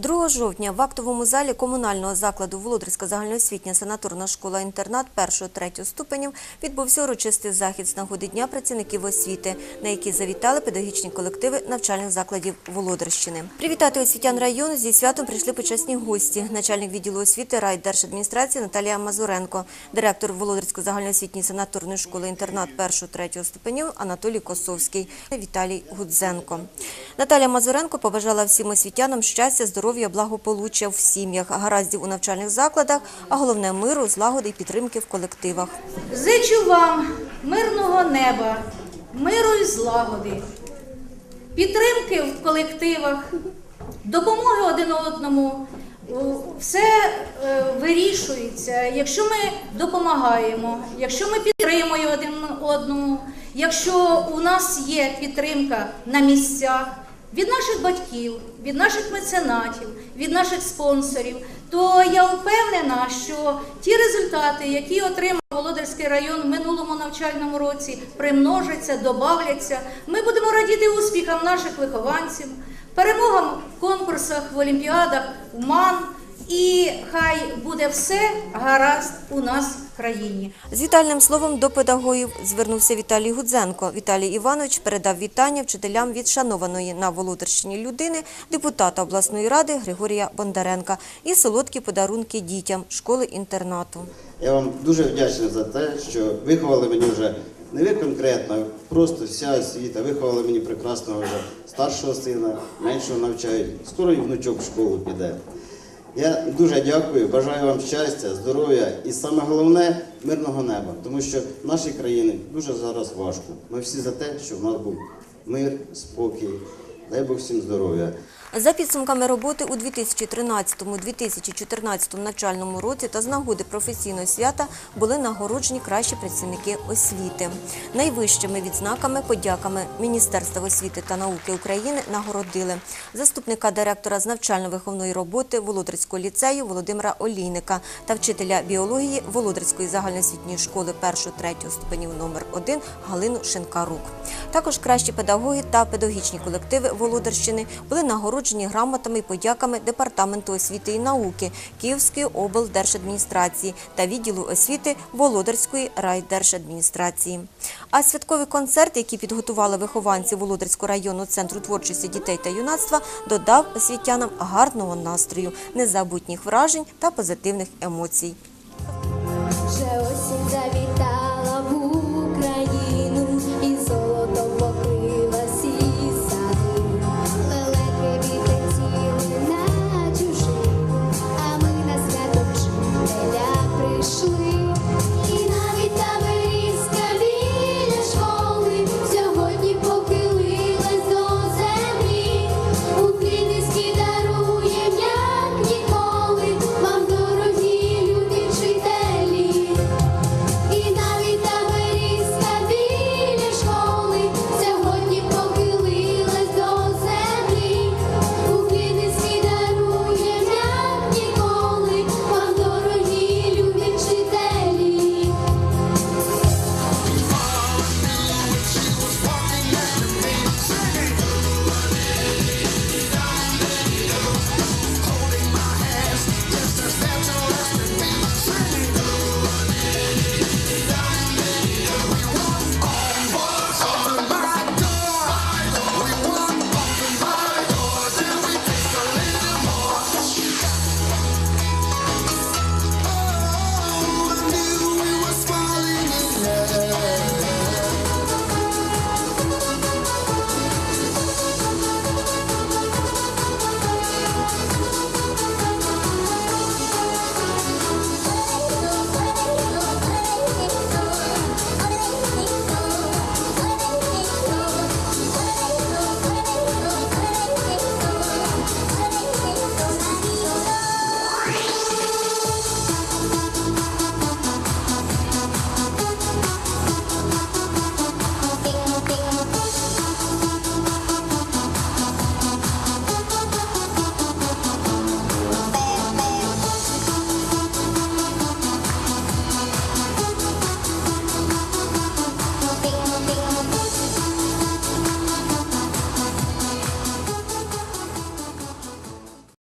2 жовтня в актовому залі комунального закладу Володарська загальноосвітня санаторна школа-інтернат 1-3 ступенів відбувся урочистий захід з нагоди Дня працівників освіти, на який завітали педагогічні колективи навчальних закладів Володарщини. Привітати освітян району зі святом прийшли почесні гості. Начальник відділу освіти райдержадміністрації Наталія Мазуренко, директор Володарської загальноосвітньої санаторної школи-інтернат 1-3 ступенів Анатолій Косовський, Віталій Гудзенко. Наталія Мазуренко побажала всім освітянам щастя, здоров'я, благополуччя в сім'ях, гараздів у навчальних закладах, а головне миру, злагоди і підтримки в колективах. Зичу вам мирного неба, миру і злагоди, підтримки в колективах, допомоги один одному. Все е, вирішується, якщо ми допомагаємо, якщо ми підтримуємо один одному, якщо у нас є підтримка на місцях від наших батьків, від наших меценатів, від наших спонсорів, то я впевнена, що ті результати, які отримав Володарський район в минулому навчальному році, примножаться, добавляться. Ми будемо радіти успіхам наших вихованців, перемогам в конкурсах, в олімпіадах, в МАН. І хай буде все гаразд у нас країні. З вітальним словом до педагогів звернувся Віталій Гудзенко. Віталій Іванович передав вітання вчителям від шанованої на Володарщині людини, депутата обласної ради Григорія Бондаренка і солодкі подарунки дітям школи-інтернату. Я вам дуже вдячний за те, що виховали мені вже не ви конкретно, просто вся освіта, виховали мені прекрасного вже старшого сина, меншого навчають. Скоро і внучок в школу піде. Я дуже дякую, бажаю вам щастя, здоров'я і саме головне мирного неба, тому що в нашій країні дуже зараз важко. Ми всі за те, щоб в нас був мир, спокій. Дай Бог всім здоров'я. За підсумками роботи у 2013-2014 навчальному році та з нагоди професійного свята були нагороджені кращі працівники освіти. Найвищими відзнаками, подяками Міністерства освіти та науки України нагородили заступника директора з навчально-виховної роботи Володарського ліцею Володимира Олійника та вчителя біології Володарської загальноосвітньої школи 1-3 ступенів номер 1 Галину Шинкарук. Також кращі педагоги та педагогічні колективи Володарщини були нагороджені нагороджені грамотами і подяками департаменту освіти і науки Київської облдержадміністрації та відділу освіти Володарської райдержадміністрації. А святковий концерт, який підготували вихованці Володарського району центру творчості дітей та юнацтва, додав освітянам гарного настрою, незабутніх вражень та позитивних емоцій. Вже осінь заві.